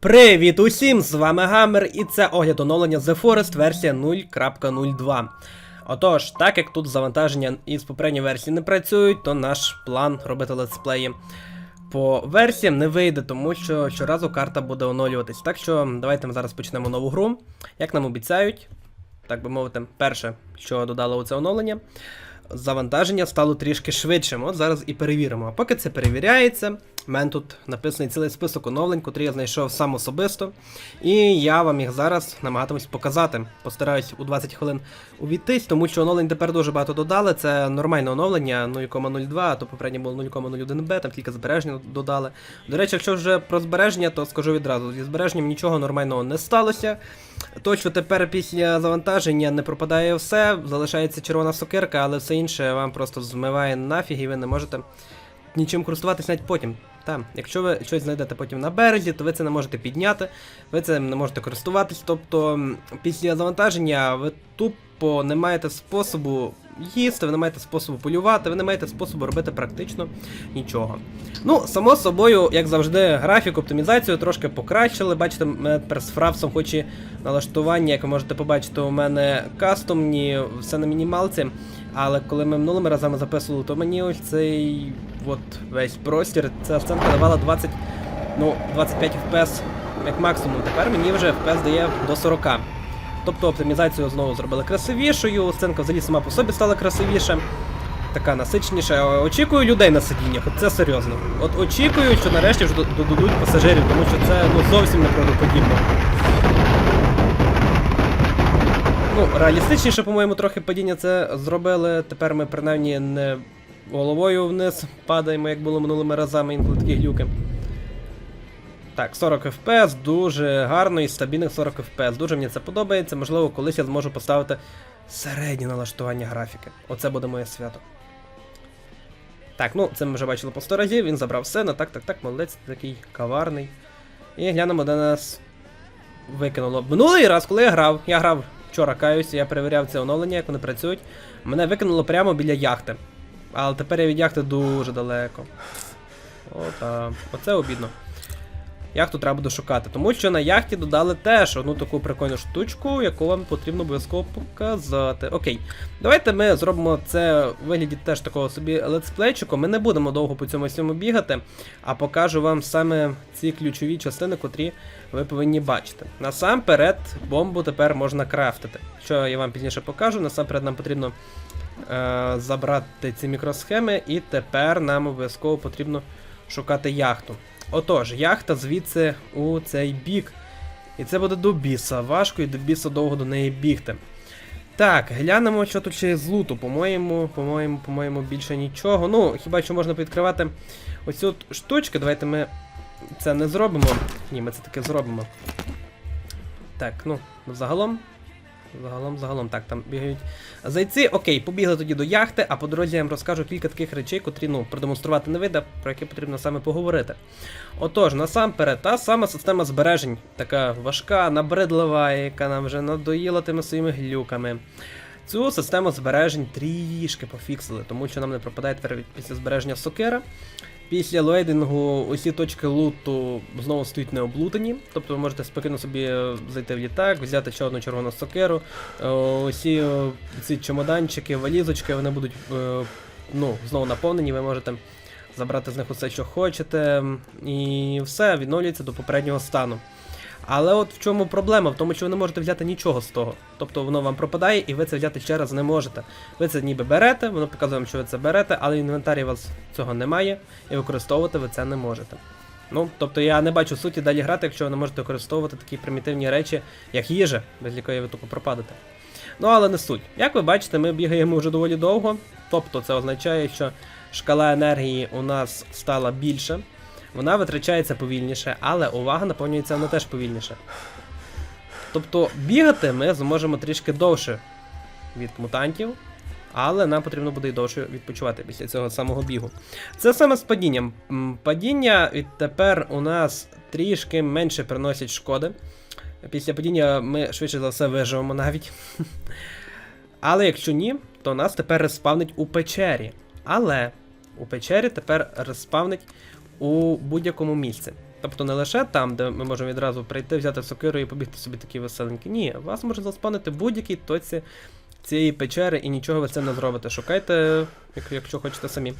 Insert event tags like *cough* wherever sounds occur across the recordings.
Привіт усім! З вами Гаммер, і це огляд оновлення The Forest версія 0.02. Отож, так як тут завантаження із попередньої версії не працюють, то наш план робити летсплеї по версіям не вийде, тому що щоразу карта буде оновлюватись. Так що давайте ми зараз почнемо нову гру. Як нам обіцяють, так би мовити, перше, що додало у це оновлення, завантаження стало трішки швидшим. От зараз і перевіримо. А поки це перевіряється, в мене тут написаний цілий список оновлень, котрі я знайшов сам особисто. І я вам їх зараз намагатимусь показати. Постараюсь у 20 хвилин увійтись, тому що оновлень тепер дуже багато додали. Це нормальне оновлення 0,02, а то попереднє було 0,01b, там тільки збереження додали. До речі, якщо вже про збереження, то скажу відразу: зі збереженням нічого нормального не сталося. То, що тепер після завантаження не пропадає все, залишається червона сокирка, але все інше вам просто змиває нафіг, і ви не можете нічим користуватись навіть потім. Та, якщо ви щось знайдете потім на березі, то ви це не можете підняти, ви цим не можете користуватись. Тобто після завантаження ви тупо не маєте способу їсти, ви не маєте способу полювати, ви не маєте способу робити практично нічого. Ну, само собою, як завжди, графік, оптимізацію трошки покращили. Бачите, мене тепер з фрапсом, хоч і налаштування, як ви можете побачити, у мене кастомні, все на мінімалці. Але коли ми минулими разами записували, то мені ось цей от весь простір, ця сценка давала 20, ну, 25 FPS як максимум. Тепер мені вже FPS дає до 40. Тобто оптимізацію знову зробили красивішою, сценка взагалі сама по собі стала красивіша, така насиченіша. Очікую людей на сидіннях, от це серйозно. От очікую, що нарешті вже додадуть пасажирів, тому що це ну, зовсім неправдоподібно. Ну, реалістичніше, по-моєму, трохи падіння це зробили. Тепер ми принаймні не головою вниз падаємо, як було минулими разами, інколи такі глюки. Так, 40 FPS, дуже гарно і стабільних 40 FPS. Дуже мені це подобається. Можливо, колись я зможу поставити середнє налаштування графіки. Оце буде моє свято. Так, ну це ми вже бачили по 100 разів, він забрав все, ну так, так, так, молодець, такий каварний. І глянемо, де нас викинуло. Минулий раз, коли я грав, я грав вчора каюсь, я перевіряв це оновлення, як вони працюють. Мене викинуло прямо біля яхти. Але тепер я від яхти дуже далеко. Ота. Оце обідно. Яхту треба буде шукати, тому що на яхті додали теж одну таку прикольну штучку, яку вам потрібно обов'язково показати. Окей, давайте ми зробимо це в вигляді теж такого собі летсплейчику. Ми не будемо довго по цьому всьому бігати, а покажу вам саме ці ключові частини, котрі ви повинні бачити. Насамперед, бомбу тепер можна крафтити. Що я вам пізніше покажу, насамперед нам потрібно е, забрати ці мікросхеми, і тепер нам обов'язково потрібно шукати яхту. Отож, яхта звідси у цей бік. І це буде до біса. Важко і до біса довго до неї бігти. Так, глянемо, що тут ще з луту. По-моєму, по-моєму, по-моєму, більше нічого. Ну, хіба що можна підкривати оцю от штучку. Давайте ми це не зробимо. Ні, ми це таки зробимо. Так, ну, загалом. Загалом, загалом, так, там бігають зайці. Окей, побігли тоді до яхти, а по дорозі я вам розкажу кілька таких речей, котрі ну, продемонструвати не вийде, про які потрібно саме поговорити. Отож, насамперед, та сама система збережень, така важка, набридлива, яка нам вже надоїла тими своїми глюками. Цю систему збережень трішки пофіксили, тому що нам не пропадає тепер після збереження сокира. Після лейдингу усі точки луту знову стають необлутані, тобто ви можете спокійно собі е, зайти в літак, взяти ще одну червону сокиру. Е, Усі е, ці чемоданчики, валізочки, вони будуть ну, знову наповнені, ви можете забрати з них усе, що хочете, і все відновлюється до попереднього стану. Але от в чому проблема? В тому, що ви не можете взяти нічого з того. Тобто воно вам пропадає, і ви це взяти ще раз не можете. Ви це ніби берете, воно показує вам, що ви це берете, але в інвентарі у вас цього немає, і використовувати ви це не можете. Ну, тобто я не бачу суті далі грати, якщо ви не можете використовувати такі примітивні речі, як їжа, без якої ви тупо пропадете. Ну, але не суть. Як ви бачите, ми бігаємо вже доволі довго. Тобто це означає, що шкала енергії у нас стала більше. Вона витрачається повільніше, але увага наповнюється вона теж повільніше. Тобто бігати ми зможемо трішки довше від мутантів, але нам потрібно буде і довше відпочивати після цього самого бігу. Це саме з падінням. Падіння відтепер у нас трішки менше приносять шкоди. Після падіння ми швидше за все виживемо навіть. *laughs* Але якщо ні, то нас тепер респавнить у печері. Але у печері тепер респавнить у будь-якому місці. Тобто не лише там, де ми можемо відразу прийти, взяти сокиру і побігти собі такі веселенькі. Ні, вас може заспанити в будь-якій точці цієї печери і нічого ви це не зробите. Шукайте, якщо хочете самі.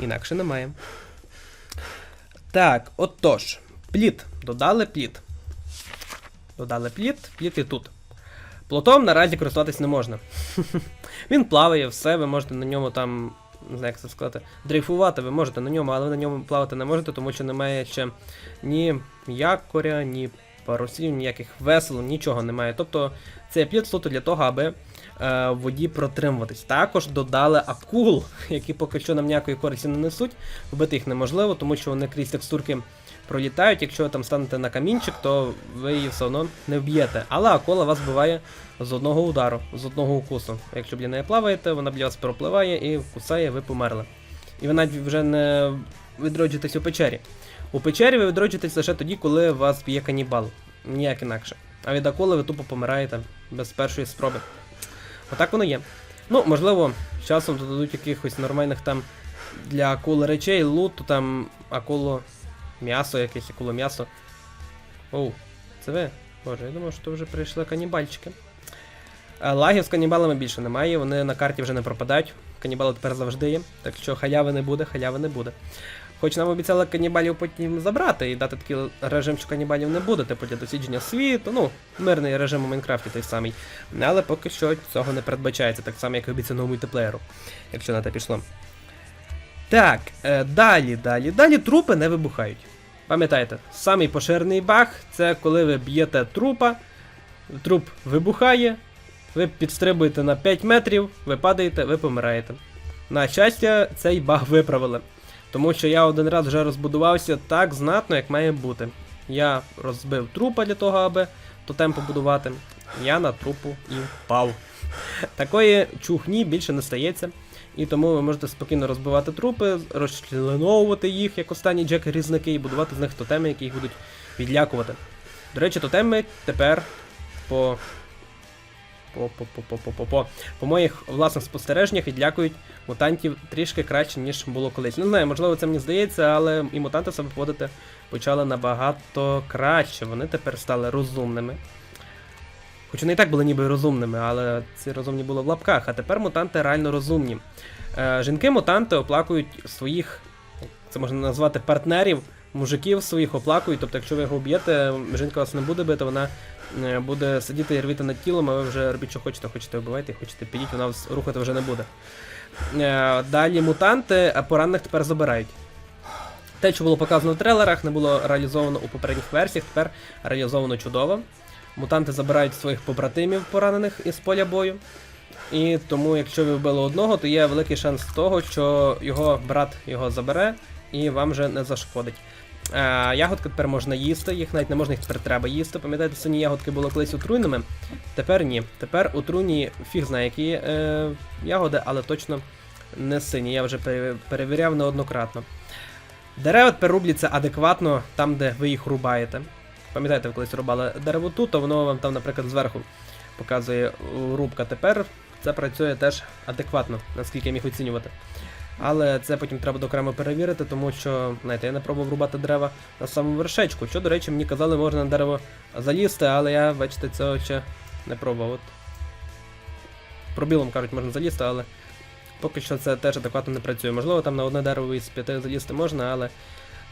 Інакше немає. Так, отож, плід. Додали плід. Додали плід, плід і тут. Плотом наразі користуватись не можна. *laughs* Він плаває, все, ви можете на ньому там, не знаю, як це сказати, дрейфувати ви можете на ньому, але ви на ньому плавати не можете, тому що немає ще ні якоря, ні парусів, ніяких весел, нічого немає. Тобто це плід суто для того, аби е, в воді протримуватись. Також додали акул, *laughs* які поки що нам ніякої користі не несуть. Вбити їх неможливо, тому що вони крізь текстурки пролітають. Якщо ви там станете на камінчик, то ви її все одно не вб'єте. Але акула вас вбиває з одного удару, з одного укусу. Якщо біля неї плаваєте, вона біля вас пропливає і вкусає, ви померли. І ви навіть вже не відроджуєтесь у печері. У печері ви відроджуєтесь лише тоді, коли вас б'є канібал. Ніяк інакше. А від акули ви тупо помираєте без першої спроби. Отак воно є. Ну, можливо, часом додадуть якихось нормальних там для акули речей, луту, там акуло м'ясо, якесь акуло м'ясо. Оу, це ви? Боже, я думав, що вже прийшли канібальчики. Лагів з канібалами більше немає, вони на карті вже не пропадають. Канібали тепер завжди є, так що халяви не буде, халяви не буде. Хоч нам обіцяли канібалів потім забрати і дати такий режим, що канібалів не буде, типу для дослідження світу, ну, мирний режим у Майнкрафті той самий. Але поки що цього не передбачається, так само, як і обіцяного мультиплеєру, якщо на те пішло. Так, е, далі, далі, далі трупи не вибухають. Пам'ятаєте, самий поширений баг це коли ви б'єте трупа, труп вибухає, ви підстрибуєте на 5 метрів, ви падаєте, ви помираєте. На щастя, цей баг виправили. Тому що я один раз вже розбудувався так знатно, як має бути. Я розбив трупа для того, аби тотем побудувати. Я на трупу і впав. Такої чухні більше не стається. І тому ви можете спокійно розбивати трупи, розчленовувати їх, як останні джеки-різники, і будувати з них тотеми, які їх будуть відлякувати. До речі, тотеми тепер по. По, по, по, по, по, по, по. моїх власних спостереженнях відлякують мутантів трішки краще, ніж було колись. Не знаю, можливо, це мені здається, але і мутанти себе поводити почали набагато краще. Вони тепер стали розумними. Хоч вони і так були ніби розумними, але ці розумні були в лапках, а тепер мутанти реально розумні. Е, Жінки-мутанти оплакують своїх, це можна назвати партнерів, мужиків своїх оплакують. Тобто, якщо ви його б'єте, жінка вас не буде бити, вона е, буде сидіти і рвіти над тілом, а ви вже робіть, що хочете, хочете вбивайте, хочете підіть, вона вас рухати вже не буде. Е, Далі мутанти, а поранених тепер забирають. Те, що було показано в трейлерах, не було реалізовано у попередніх версіях, тепер реалізовано чудово. Мутанти забирають своїх побратимів поранених із поля бою. І тому, якщо ви вбили одного, то є великий шанс того, що його брат його забере і вам вже не зашкодить. Е, ягодки тепер можна їсти, їх навіть не можна, їх тепер треба їсти. Пам'ятаєте, сині ягодки були колись отруйними? Тепер ні. Тепер отруйні фіг знає, які е, ягоди, але точно не сині. Я вже перевіряв неоднократно. Дерева тепер рубляться адекватно там, де ви їх рубаєте. Пам'ятаєте, ви колись рубали дерево тут, то воно вам там, наприклад, зверху показує рубка. Тепер це працює теж адекватно, наскільки я міг оцінювати. Але це потім треба окремо перевірити, тому що, знаєте, я не пробував рубати дерева на самому вершечку. Що, до речі, мені казали, можна на дерево залізти, але я, бачите, цього ще не пробував. От. Пробілом кажуть, можна залізти, але поки що це теж адекватно не працює. Можливо, там на одне дерево із п'яти залізти можна, але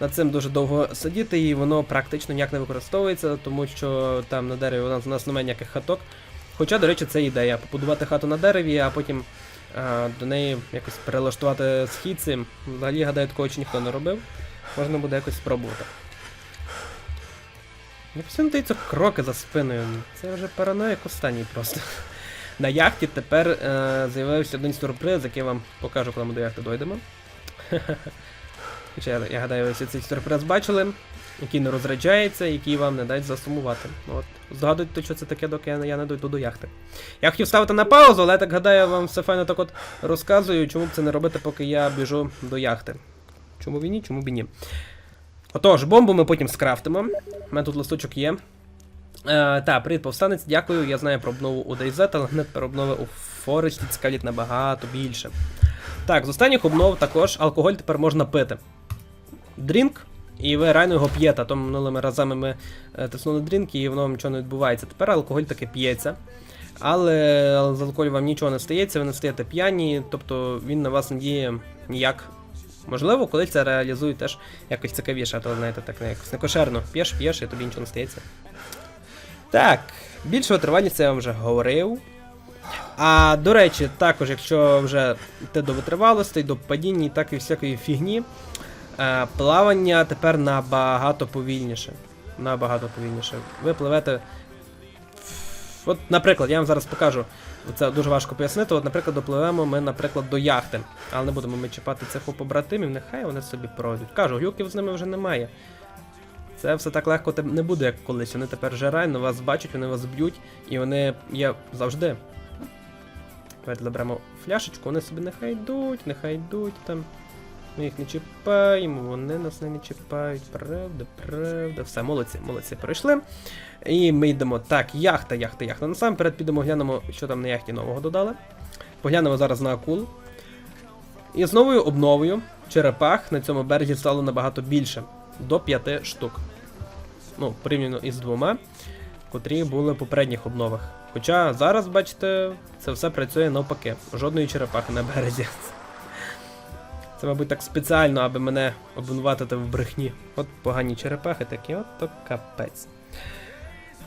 над цим дуже довго сидіти, і воно практично ніяк не використовується, тому що там на дереві у нас, у нас немає ніяких хаток. Хоча, до речі, це ідея побудувати хату на дереві, а потім а, до неї якось перелаштувати східці. Взагалі, гадаю, такого ще ніхто не робив. Можна буде якось спробувати. Не постійно кроки за спиною. Це вже параноїк останній просто. На яхті тепер е, з'явився один сюрприз, який я вам покажу, коли ми до яхти дойдемо. Хоча я, гадаю, ви всі цей сюрприз бачили, який не розряджається, який вам не дасть засумувати. От. Здогадуйте, що це таке, доки я, я не дойду до яхти. Я хотів ставити на паузу, але я так гадаю, вам все файно так от розказую, чому б це не робити, поки я біжу до яхти. Чому б ні, чому б і ні. Отож, бомбу ми потім скрафтимо. У мене тут листочок є. Е, та, привіт, повстанець, дякую. Я знаю про обнову у DayZ, але не про обнови у Forest цікавлять набагато більше. Так, з останніх обнов також алкоголь тепер можна пити. Дрінк І ви реально його п'єте, а то минулими разами ми е, тиснули дрінки і воно нічого не відбувається. Тепер алкоголь таки п'ється. Але з алкоголю вам нічого не стається, ви не стаєте п'яні, тобто він на вас не діє ніяк. Можливо, коли це реалізують теж якось цікавіше, то знаєте, так не якось некошерно. П'єш, п'єш, і тобі нічого не стається. Так, більше витривалість я вам вже говорив. А до речі, також, якщо вже йти до витривалостей, до падіння так і всякої фігні, е, плавання тепер набагато повільніше. Набагато повільніше. Ви пливете. От, наприклад, я вам зараз покажу. Це дуже важко пояснити. От, наприклад, допливемо ми, наприклад, до яхти. Але не будемо ми чіпати цих побратимів, нехай вони собі пройдуть. Кажу, глюків з ними вже немає. Це все так легко не буде, як колись. Вони тепер вже реально вас бачать, вони вас б'ють, і вони є завжди. Давайте заберемо фляшечку, вони собі нехай йдуть, нехай йдуть там. Ми їх не чіпаємо, вони нас не чіпають. Правда, правда. Все, молодці, молодці, пройшли. І ми йдемо. Так, яхта, яхта, яхта. Насамперед підемо глянемо, що там на яхті нового додали. Поглянемо зараз на акул. І з новою обновою черепах на цьому березі стало набагато більше. До 5 штук. Ну, порівняно із двома, котрі були в попередніх обновах. Хоча зараз, бачите, це все працює навпаки. Жодної черепахи на березі. Це, мабуть, так спеціально, аби мене обвинуватити в брехні. От погані черепахи такі, от то капець.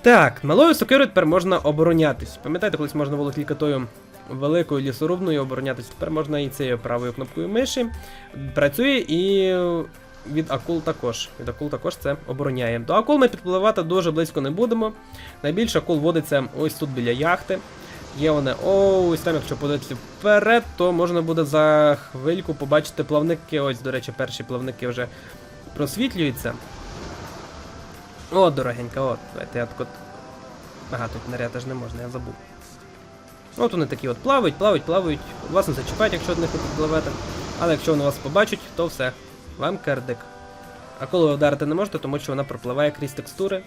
Так, малою сокирою тепер можна оборонятись. Пам'ятаєте, колись можна було тільки тою великою лісорубною оборонятись, тепер можна і цією правою кнопкою миші. Працює і від акул також. Від акул також це обороняє. До акул ми підпливати дуже близько не будемо. Найбільше акул водиться ось тут біля яхти. Є вони ось там, якщо подивитися вперед, то можна буде за хвильку побачити плавники. Ось, до речі, перші плавники вже просвітлюються. О, дорогенька, от. Давайте я от. Ага, тут наряти ж не можна, я забув. От вони такі от плавають, плавають, плавають. Вас не зачіпають, якщо одних ви підпливете. Але якщо вони вас побачать, то все. Вам кердик. А коли ви вдарити не можете, тому що вона пропливає крізь текстури.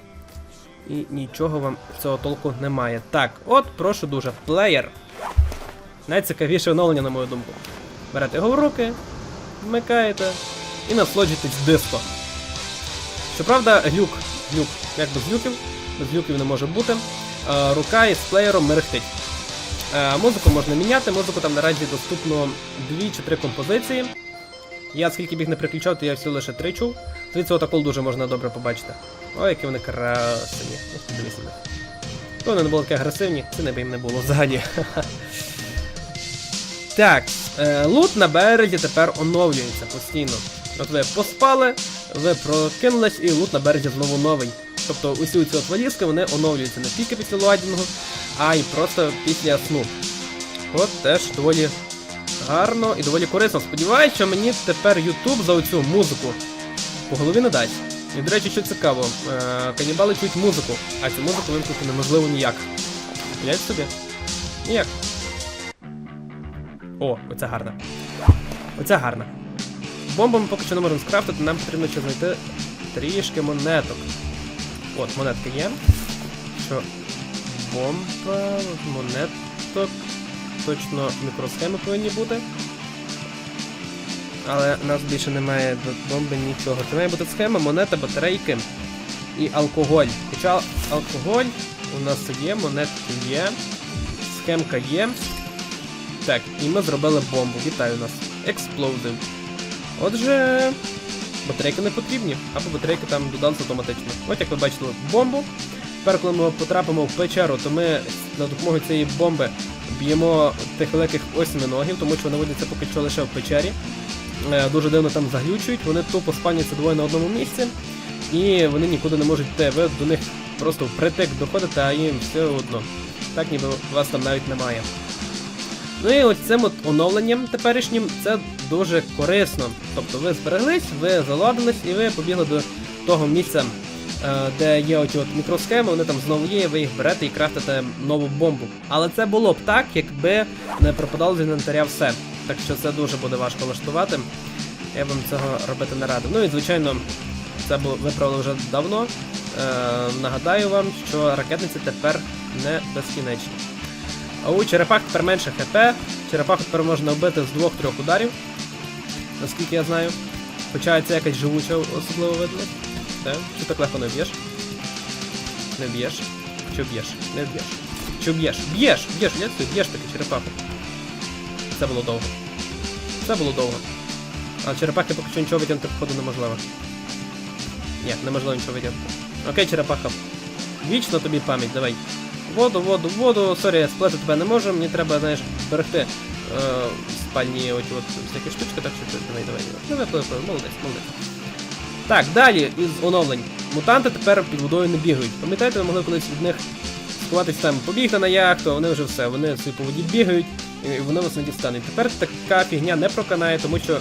І нічого вам цього толку немає. Так, от, прошу дуже, плеєр. Найцікавіше оновлення, на мою думку. Берете його в руки, вмикаєте і насолоджуєтесь диско. Щоправда, глюк, глюк, як без глюків, без глюків не може бути. Е, рука із плеєром мерехтить. Е, музику можна міняти, музику там наразі доступно 2 чи 3 композиції. Я скільки біг не приключав, то я всього лише 3 чув. Звідси отакол дуже можна добре побачити. Ой, які вони красиві. Ось подивіться на. Вони не були такі агресивні, це не би їм не було взагалі. *laughs* Так, е, лут на березі тепер оновлюється постійно. От ви поспали, ви прокинулись і лут на березі знову новий. Тобто усі ці от валізки вони оновлюються не тільки після луадінгу, а й просто після сну. От теж доволі гарно і доволі корисно. Сподіваюсь, що мені тепер YouTube за оцю музику по голові не дасть. І, до речі, що цікаво, е, канібали чують музику, а цю музику вимкнути неможливо ніяк. Уявляєте собі? Ніяк. О, оця гарна. Оця гарна. Бомбу ми поки що не можемо скрафтити, нам потрібно ще знайти трішки монеток. От, монетки є. Що? Бомба, монеток. Точно мікросхеми повинні бути. Але у нас більше немає бомби нічого. Це має бути схема, монета, батарейки і алкоголь. Хоча алкоголь у нас є, монетки є, схемка є. Так, і ми зробили бомбу. Вітаю нас. Explosive. Отже, батарейки не потрібні, або батарейки там додалися автоматично. От як ви бачили бомбу. Тепер, коли ми потрапимо в печеру, то ми за допомогою цієї бомби б'ємо тих великих осьминогів, тому що вони водяться поки що лише в печері. Е, Дуже дивно там заглючують, вони тупо спавняться двоє на одному місці, і вони нікуди не можуть йти. Ви до них просто впритик доходите, а їм все одно. Так ніби вас там навіть немає. Ну і ось цим от оновленням теперішнім це дуже корисно. Тобто ви збереглись, ви заладились і ви побігли до того місця, е, де є оті от мікросхеми, вони там знову є, ви їх берете і крафтите нову бомбу. Але це було б так, якби не пропадало з інвентаря все. Так що це дуже буде важко влаштувати. Я вам цього робити не радив. Ну і звичайно, це було виправили вже давно. Е, нагадаю вам, що ракетниці тепер не безкінечні. А у черепах тепер менше ХП. Черепаху тепер можна вбити з двох-трьох ударів. Наскільки я знаю. Хоча це якась живуча особливо видно. Так? Чи так легко не б'єш? Не б'єш. Чи б'єш? Не б'єш. Чи б'єш? Б'єш! Б'єш, б'єш таки черепаху. Це було довго. Це було довго. А черепахи поки що нічого витягнути походу неможливо. Ні, неможливо нічого витягнути. Окей, черепаха. Вічно тобі пам'ять, давай. Воду, воду, воду. Сорі, сплити тебе не можу, мені треба, знаєш, берегти е, спальні оті от всякі штучки, так що давай, давай. Давай, давай, давай, молодець, молодець. Так, далі із оновлень. Мутанти тепер під водою не бігають. Пам'ятаєте, ви могли колись від них сховатись там, побігти на яхту, вони вже все, вони по воді бігають, і вони вас не дістануть. Тепер така фігня не проканає, тому що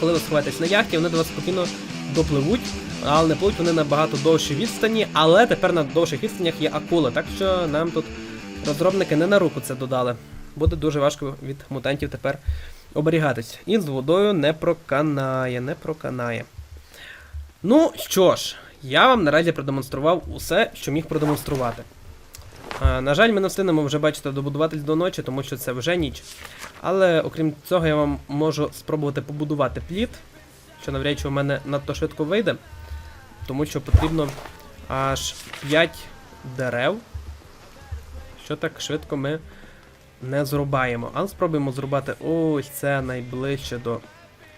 коли ви сховаєтесь на яхті, вони до вас спокійно допливуть, але не пливуть вони на багато довші відстані, але тепер на довших відстанях є акула, так що нам тут розробники не на руку це додали. Буде дуже важко від мутантів тепер оберігатись. І з водою не проканає, не проканає. Ну що ж, я вам наразі продемонстрував усе, що міг продемонструвати. На жаль, ми не встигнемо вже бачите добудуватись до ночі, тому що це вже ніч. Але окрім цього, я вам можу спробувати побудувати плід, що навряд чи у мене надто швидко вийде, тому що потрібно аж 5 дерев, що так швидко ми не зрубаємо. Але спробуємо зрубати ось це найближче до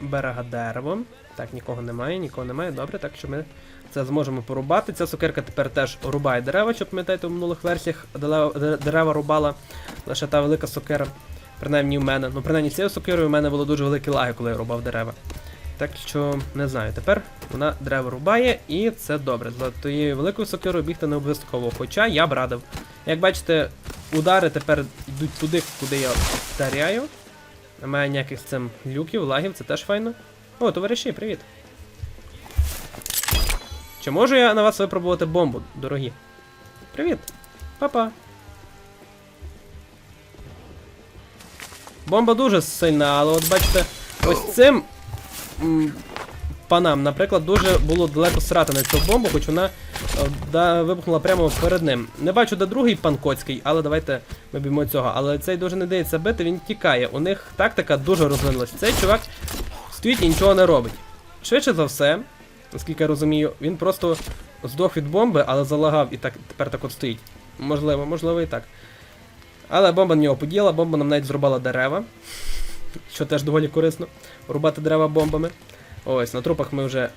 берега дерево. Так, нікого немає, нікого немає. Добре, так що ми це зможемо порубати. Ця сокирка тепер теж рубає дерева, щоб пам'ятаєте, у минулих версіях дерева, рубала лише та велика сокира. Принаймні в мене. Ну, принаймні цією сокирою у мене було дуже великі лаги, коли я рубав дерева. Так що, не знаю, тепер вона дерева рубає, і це добре. За тією великою сокирою бігти не обов'язково. Хоча я б радив. Як бачите, удари тепер йдуть туди, куди я вдаряю. Немає ніяких з цим люків, лагів, це теж файно. О, товариші, привіт. Чи можу я на вас випробувати бомбу, дорогі? Привіт. Па-па. Бомба дуже сильна, але от бачите, ось цим м, панам, наприклад, дуже було далеко срати на цю бомбу, хоч вона е, да, вибухнула прямо перед ним. Не бачу, де другий пан Коцький, але давайте ми б'ємо цього. Але цей дуже не дається бити, він тікає. У них тактика дуже розвинулась. Цей чувак стоїть і нічого не робить. Швидше за все, наскільки я розумію, він просто здох від бомби, але залагав і так тепер так от стоїть. Можливо, можливо і так. Але бомба на нього поділа, бомба нам навіть зрубала дерева. *laughs* Що теж доволі корисно. Рубати дерева бомбами. Ось, на трупах ми вже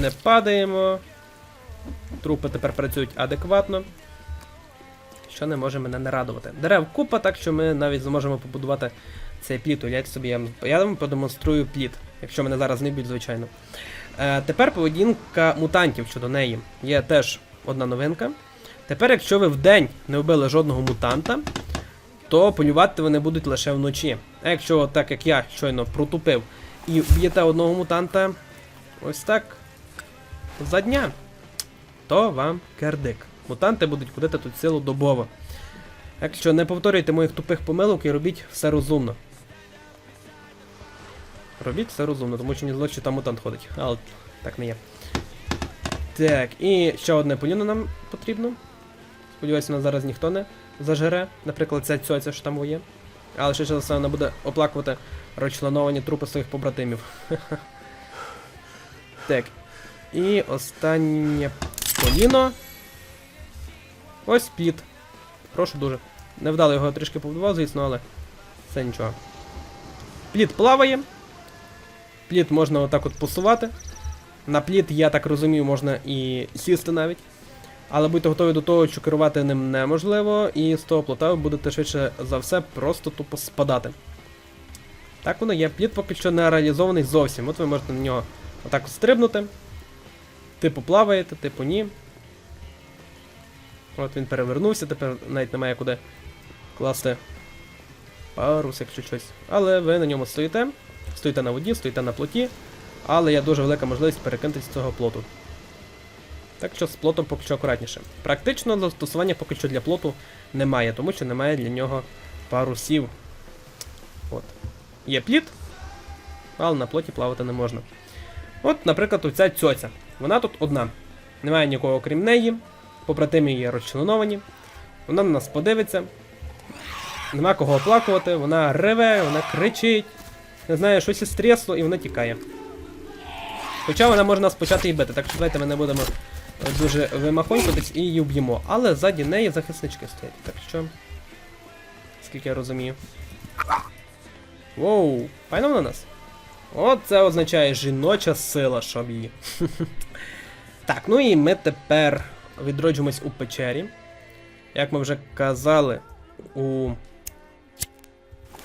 не падаємо. Трупи тепер працюють адекватно. Що не може мене не радувати. Дерев купа, так що ми навіть зможемо побудувати цей плід. Уявіть собі, я, я вам продемонструю плід, якщо мене зараз не б'ють, звичайно. Е, тепер поведінка мутантів щодо неї. Є теж одна новинка. Тепер, якщо ви вдень не вбили жодного мутанта, то полювати вони будуть лише вночі. А якщо, так як я щойно протупив і б'єте одного мутанта ось так за дня, то вам кердик. Мутанти будуть ходити тут цілодобово. Якщо не повторюйте моїх тупих помилок і робіть все розумно. Робіть все розумно, тому що не зло, що там мутант ходить. Але так не є. Так, і ще одне поліно нам потрібно. Сподіваюся, нас зараз ніхто не зажере. Наприклад, ця цьоця, що там є. Але ще за все вона буде оплакувати розчленовані трупи своїх побратимів. *laughs* так. І останнє поліно. Ось плід. Прошу дуже. Невдало його трішки побудував, звісно, але це нічого. Плід плаває. Плід можна отак от посувати. На плід, я так розумію, можна і сісти навіть. Але будьте готові до того, що керувати ним неможливо, і з того плота ви будете швидше за все просто тупо спадати. Так воно є. Плід поки що не реалізований зовсім. От ви можете на нього отак от стрибнути. Типу плаваєте, типу ні. От він перевернувся, тепер навіть немає куди класти парус, якщо щось. Але ви на ньому стоїте. Стоїте на воді, стоїте на плоті. Але є дуже велика можливість перекинутися з цього плоту. Так що з плотом поки що акуратніше. Практично застосування поки що для плоту немає, тому що немає для нього парусів. От. Є пліт, але на плоті плавати не можна. От, наприклад, оця цьоця. Вона тут одна. Немає нікого окрім неї. Побратими її розчленовані. Вона на нас подивиться. Нема кого оплакувати, вона реве, вона кричить. Не знаю, щось із трісло і вона тікає. Хоча вона може нас почати і бити, так що давайте ми не будемо е, дуже вимахонькатись і її вб'ємо. Але ззаді неї захиснички стоять. Так що. Скільки я розумію. Воу, файно вона нас. От це означає жіноча сила, щоб її. *laughs* Так, ну і ми тепер відроджуємось у печері. Як ми вже казали, у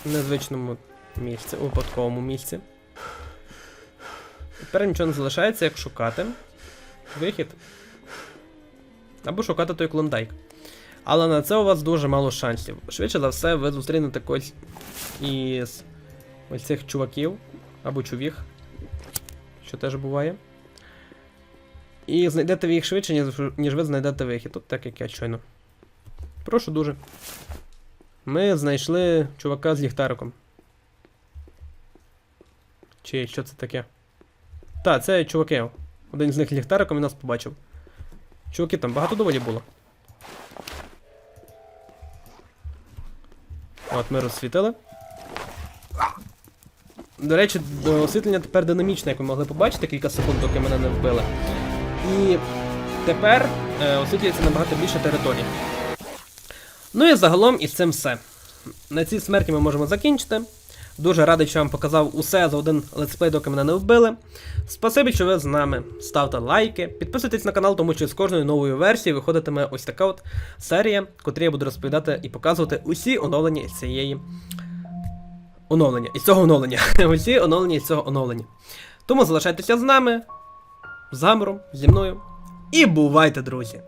незвичному місці, у випадковому місці. Тепер нічого не залишається, як шукати вихід. Або шукати той клондайк. Але на це у вас дуже мало шансів. Швидше за все, ви зустрінете когось із ось цих чуваків або чувіх, що теж буває. І знайдете ви їх швидше, ніж, ви знайдете вихід. Тут так як я щойно. Прошу дуже. Ми знайшли чувака з ліхтариком. Чи що це таке? Та, це чуваки. Один з них ліхтариком і нас побачив. Чуваки, там багато доволі було. От ми розсвітили. До речі, освітлення тепер динамічне, як ви могли побачити, кілька секунд, доки мене не вбили. І тепер е, освітлюється набагато більше територій. Ну і загалом із цим все. На цій смерті ми можемо закінчити. Дуже радий, що вам показав усе за один летсплей, доки мене не вбили. Спасибі, що ви з нами. Ставте лайки, підписуйтесь на канал, тому що з кожною новою версією виходитиме ось така от серія, в котрій я буду розповідати і показувати усі оновлення цієї. Оновлення. Із цього оновлення. *laughs* усі оновлення із цього оновлення. Тому залишайтеся з нами, з гамером, зі мною. І бувайте, друзі!